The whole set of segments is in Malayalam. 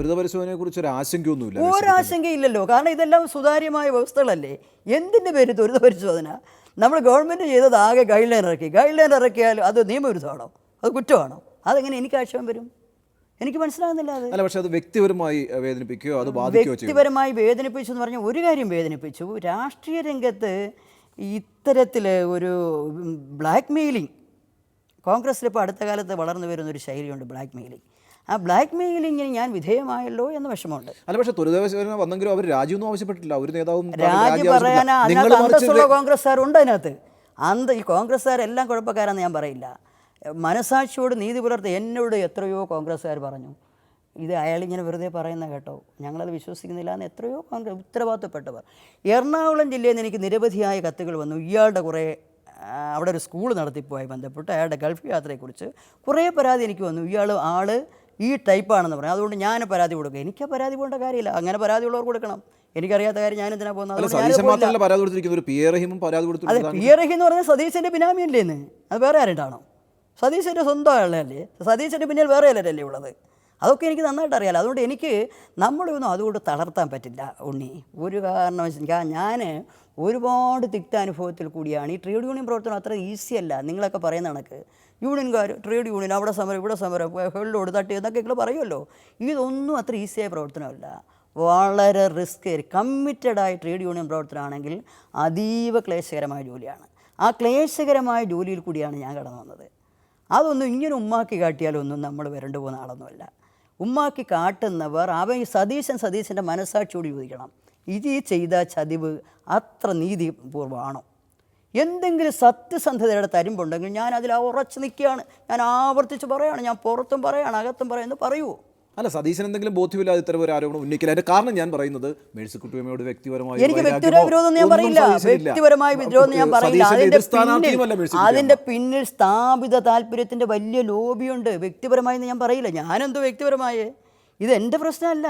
ത്വരിത പരിശോധനയെ കുറിച്ച് ഒരു ആശങ്കയൊന്നുമില്ല ഒരാശങ്കയില്ലല്ലോ കാരണം ഇതെല്ലാം സുതാര്യമായ വ്യവസ്ഥകളല്ലേ? എന്തിന്റെ പേര് ത്വരിത പരിശോധന നമ്മൾ ഗവൺമെന്റ് ചെയ്തത് ആകെ ഗൈഡ് ലൈൻ ഇറക്കി. ഗൈഡ് ലൈൻ ഇറക്കിയാൽ അത് നിയമവിരുദ്ധമാണോ? അത് കുറ്റമാണോ? അതെങ്ങനെ എനിക്ക് ആക്ഷേപം വരും? എനിക്ക് മനസ്സിലാകുന്നില്ല അത്. അല്ല പക്ഷേ അത് വ്യക്തിപരമായി വേദനിപ്പിക്കുകയോ അത് വ്യക്തിപരമായി വേദനിപ്പിച്ചു എന്ന് പറഞ്ഞാൽ ഒരു കാര്യം വേദനിപ്പിച്ചു. രാഷ്ട്രീയ രംഗത്ത് ഇത്തരത്തിൽ ഒരു ബ്ലാക്ക് മെയിലിംഗ് കോൺഗ്രസ്സിൽ ഇപ്പോൾ അടുത്ത കാലത്ത് വളർന്നു വരുന്നൊരു ശൈലിയുണ്ട് ബ്ലാക്ക് മെയിലിംഗ് ആ ബ്ലാക്ക് മെയിലിങ്ങിന് ഞാൻ വിധേയമായല്ലോ എന്ന് വിഷമമുണ്ട്. അല്ല പക്ഷേ പരിശോധന വന്നെങ്കിലും അവർ രാജ്യമൊന്നും ആവശ്യപ്പെട്ടില്ല ഒരു നേതാവും രാജി പറയാൻ അതിനകത്ത് അന്തസ്സുള്ള കോൺഗ്രസ്സുകാരുണ്ട് അതിനകത്ത്. അന്ത ഈ കോൺഗ്രസ്സുകാരെല്ലാം കുഴപ്പക്കാരാന്ന് ഞാൻ പറയില്ല. മനസാക്ഷിയോട് നീതി പുലർത്തി എന്നോട് എത്രയോ കോൺഗ്രസ്സുകാർ പറഞ്ഞു. ഇത് അയാളിങ്ങനെ വെറുതെ പറയുന്ന കേട്ടോ. ഞങ്ങളത് വിശ്വസിക്കുന്നില്ല എന്ന് എത്രയോ കോൺഗ്രസ് ഉത്തരവാദിത്തപ്പെട്ടവർ. എറണാകുളം ജില്ലയിൽ നിന്ന് എനിക്ക് നിരവധിയായ കത്തുകൾ വന്നു. ഇയാളുടെ കുറേ അവിടെ ഒരു സ്കൂൾ നടത്തിപ്പോയി ബന്ധപ്പെട്ട്. അയാളുടെ ഗൾഫ് യാത്രയെക്കുറിച്ച് കുറേ പരാതി എനിക്ക് വന്നു. ഇയാൾ ആൾ ഈ ടൈപ്പാണെന്ന് പറഞ്ഞു അതുകൊണ്ട് ഞാൻ പരാതി കൊടുക്കുക എനിക്ക് പരാതി പോകേണ്ട കാര്യമില്ല. അങ്ങനെ പരാതി ഉള്ളവർ കൊടുക്കണം. എനിക്കറിയാത്ത കാര്യം ഞാൻ എന്തിനാ പോകുന്നത് അതെ പി റഹീം എന്ന് പറഞ്ഞാൽ സതീശന്റെ ബിനാമിയല്ലേന്ന് അത് വേറെ ആരുണ്ടാണോ സതീശന്റെ സ്വന്തം ആളല്ലേ സതീശന്റെ പിന്നിൽ വേറെ ആരല്ലേ ഉള്ളത്? അതൊക്കെ എനിക്ക് നന്നായിട്ട് അറിയാലോ. അതുകൊണ്ട് എനിക്ക് നമ്മളൊന്നും അതുകൊണ്ട് തളർത്താൻ പറ്റില്ല ഉണ്ണി. ഒരു കാരണം വെച്ചാൽ ഞാൻ ഒരുപാട് തിക്താനുഭവത്തിൽ കൂടിയാണ്. ഈ ട്രേഡ് യൂണിയൻ പ്രവർത്തനം അത്ര ഈസി അല്ല. നിങ്ങളൊക്കെ പറയുന്ന കണക്ക്. യൂണിയൻകാർ ട്രേഡ് യൂണിയൻ അവിടെ സമരം ഇവിടെ സമരം ഹെള്ളോട് തട്ടി എന്നൊക്കെ നിങ്ങൾ പറയുമല്ലോ. ഇതൊന്നും അത്ര ഈസിയായ പ്രവർത്തനമല്ല. വളരെ റിസ്ക് കമ്മിറ്റഡായ ട്രേഡ് യൂണിയൻ പ്രവർത്തനമാണെങ്കിൽ അതീവ ക്ലേശകരമായ ജോലിയാണ്. ആ ക്ലേശകരമായ ജോലിയിൽ കൂടിയാണ് ഞാൻ കടന്നു വന്നത്. അതൊന്നും ഇങ്ങനെ ഉമ്മാക്കി കാട്ടിയാലൊന്നും നമ്മൾ വരണ്ടു പോകുന്ന ആളൊന്നുമല്ല. ഉമ്മാക്കി കാട്ടുന്നവർ അവൻ സതീശൻ സതീശന്റെ മനസ്സാക്ഷിയോട് ചോദിക്കണം. ഇത് ചെയ്ത ചതിവ് അത്ര നീതിപൂർവമാണോ? എന്തെങ്കിലും സത്യസന്ധതയുടെ തരുമ്പുണ്ടെങ്കിൽ ഞാൻ അതിൽ ഉറച്ചു നിൽക്കുകയാണ്. ഞാൻ ആവർത്തിച്ച് പറയുകയാണ് ഞാൻ പുറത്തും പറയാണ് അകത്തും പറയുന്നു പറയുമോ അല്ല സതീശൻ എന്തെങ്കിലും ബോധ്യമില്ലാതെ ഇത്തരം ഒരു ആരോപണം ഉന്നയിക്കില്ല. അതിന്റെ കാരണം ഞാൻ പറയുന്നത് മേഴ്സിക്കുട്ടിയമ്മയോട് വ്യക്തിപരമായി എനിക്ക് വ്യക്തിപരമായ വിരോധം ഞാൻ പറയില്ല. വ്യക്തിപരമായ വിരോധം ഞാൻ പറയില്ല. അതിന്റെ പിന്നിൽ. അതിന്റെ പിന്നിൽ സ്ഥാപിത താല്പര്യത്തിന്റെ വലിയ ലോബിയുണ്ട്. വ്യക്തിപരമായി ഞാൻ പറയില്ല. ഞാനെന്തോ വ്യക്തിപരമായ? ഇത് എന്റെ പ്രശ്നമല്ല.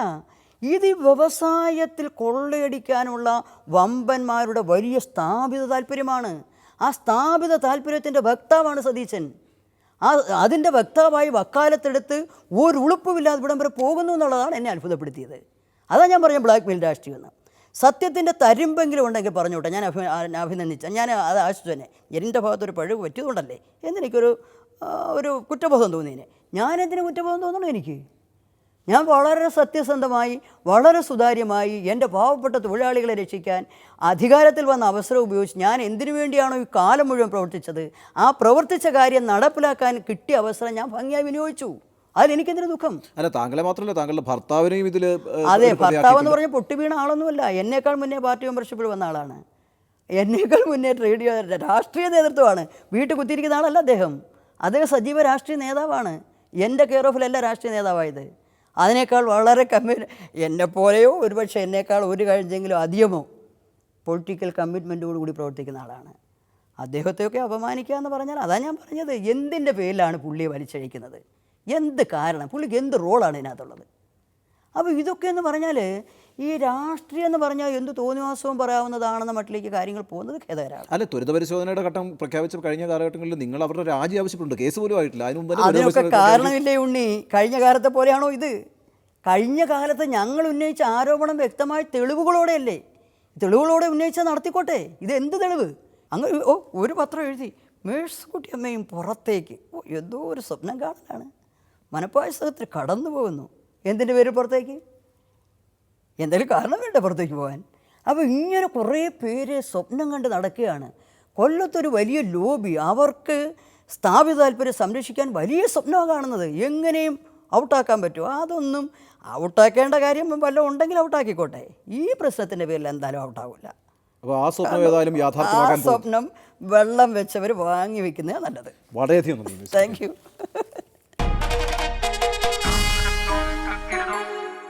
ഇത് ഈ വ്യവസായത്തിൽ കൊള്ളയടിക്കാനുള്ള വമ്പന്മാരുടെ വലിയ സ്ഥാപിത താല്പര്യമാണ്. ആ സ്ഥാപിത താല്പര്യത്തിന്റെ വക്താവാണ് സതീശൻ. ആ അതിന്റെ വക്താവായി വക്കാലത്തെടുത്ത് ഒരു ഉളുപ്പുമില്ലാതെ ഇവിടം വരെ പോകുന്നു എന്നുള്ളതാണ് എന്നെ അത്ഭുതപ്പെടുത്തിയത്. അതാണ് ഞാൻ പറഞ്ഞ ബ്ലാക്ക് മെയിൽ രാഷ്ട്രീയം എന്ന്. സത്യത്തിന്റെ തരുമ്പെങ്കിലും ഉണ്ടെങ്കിൽ പറഞ്ഞോട്ടെ. ഞാൻ അഭി അഭിനന്ദിച്ച ഞാൻ അത് ആശിച്ചു തന്നെ. എന്റെ ഭാഗത്തൊരു പഴുവ് പറ്റിയതുകൊണ്ടല്ലേ? എന്നെനിക്കൊരു ഒരു കുറ്റബോധം തോന്നിയേനെ. ഞാനെന്തിനു കുറ്റബോധം തോന്നണം എനിക്ക്? ഞാൻ വളരെ സത്യസന്ധമായി വളരെ സുതാര്യമായി എന്റെ പാവപ്പെട്ട തൊഴിലാളികളെ രക്ഷിക്കാൻ അധികാരത്തിൽ വന്ന അവസരം ഉപയോഗിച്ച് ഞാൻ എന്തിനു വേണ്ടിയാണോ ഈ കാലം മുഴുവൻ പ്രവർത്തിച്ചത്? ആ പ്രവർത്തിച്ച കാര്യം നടപ്പിലാക്കാൻ കിട്ടിയ അവസരം ഞാൻ ഭംഗിയായി വിനിയോഗിച്ചു. അതിലെനിക്കെന്തിനു ദുഃഖം? അല്ല താങ്കളെ മാത്രമല്ല താങ്കളുടെ ഭർത്താവിനെയും ഇതിൽ അതെ ഭർത്താവ് എന്ന് പറഞ്ഞാൽ പൊട്ടി വീണ ആളൊന്നുമല്ല. എന്നേക്കാൾ മുന്നേ പാർട്ടി മെമ്പർഷിപ്പിൽ വന്ന ആളാണ്. എന്നേക്കാൾ മുന്നേ ട്രേഡ് രാഷ്ട്രീയ നേതൃത്വമാണ്. വീട്ടിൽ കുത്തിയിരിക്കുന്ന ആളല്ല അദ്ദേഹം. അദ്ദേഹം സജീവ രാഷ്ട്രീയ നേതാവാണ്. എന്റെ കെയർ ഓഫിലല്ല രാഷ്ട്രീയ നേതാവായത്. അതിനേക്കാൾ വളരെ കമ്മി എന്നെപ്പോലെയോ ഒരുപക്ഷെ എന്നേക്കാൾ ഒരു കഴിഞ്ഞെങ്കിലും അധികമോ പൊളിറ്റിക്കൽ കമ്മിറ്റ്മെന്റോടു കൂടി പ്രവർത്തിക്കുന്ന ആളാണ്. അദ്ദേഹത്തെയൊക്കെ അപമാനിക്കുക എന്ന് പറഞ്ഞാൽ അതാ ഞാൻ പറഞ്ഞത്. എന്തിന്റെ പേരിലാണ് പുള്ളിയെ വലിച്ചഴിക്കുന്നത്? എന്ത് കാരണം? പുള്ളിക്ക് എന്ത് റോളാണ് ഇതിനകത്തുള്ളത്? അപ്പോൾ ഇതൊക്കെ എന്ന് പറഞ്ഞാൽ ഈ രാഷ്ട്രീയം എന്ന് പറഞ്ഞാൽ എന്ത് തോന്നിവാസവും പറയാവുന്നതാണെന്ന മട്ടിലേക്ക് കാര്യങ്ങൾ പോകുന്നത് ഖേദകരാണ്. അല്ല ത്വരിത പരിശോധനയുടെ ഘട്ടം പ്രഖ്യാപിച്ച കഴിഞ്ഞ കാലഘട്ടങ്ങളിൽ നിങ്ങൾ അവരുടെ രാജി ആവശ്യപ്പെട്ടുണ്ട് കേസ് പോലും ആയിട്ടില്ല. അതിന് മുമ്പ് അതിനൊക്കെ കാരണമില്ലേ ഉണ്ണി? കഴിഞ്ഞ കാലത്തെ പോലെയാണോ ഇത്? കഴിഞ്ഞ കാലത്ത് ഞങ്ങൾ ഉന്നയിച്ച ആരോപണം വ്യക്തമായ തെളിവുകളോടെയല്ലേ? തെളിവുകളോടെ ഉന്നയിച്ചാൽ നടത്തിക്കോട്ടെ. ഇത് എന്ത് തെളിവ്? അങ്ങനെ ഓ ഒരു പത്രം എഴുതി മേഴ്സുകുട്ടി അമ്മയും പുറത്തേക്ക്. ഓ എന്തോ ഒരു സ്വപ്നം കാണലാണ്. മനപ്പായസത്തിൽ കടന്നു പോകുന്നു എന്തിന്റെ പേര് പുറത്തേക്ക്? എന്തെങ്കിലും കാരണം വേണ്ട പുറത്തേക്ക് പോകാൻ? അപ്പോൾ ഇങ്ങനെ കുറേ പേര് സ്വപ്നം കണ്ട് നടക്കുകയാണ്. കൊല്ലത്തൊരു വലിയ ലോബി അവർക്ക് സ്ഥാപിത താല്പര്യം സംരക്ഷിക്കാൻ വലിയ സ്വപ്നമാണ് കാണുന്നത്. എങ്ങനെയും ഔട്ടാക്കാൻ പറ്റുമോ? അതൊന്നും ഔട്ടാക്കേണ്ട കാര്യം വല്ലതും ഉണ്ടെങ്കിൽ ഔട്ടാക്കിക്കോട്ടെ. ഈ പ്രശ്നത്തിന്റെ പേരിൽ എന്തായാലും ഔട്ടാവില്ല. അപ്പോൾ ആ സ്വപ്നം ഏതായാലും യാഥാർത്ഥ്യമാക്കാൻ സ്വപ്നം വെള്ളം വെച്ചവർ വാങ്ങി വെക്കുന്നതാണ് നല്ലത്. വളരെയധികം. Thank you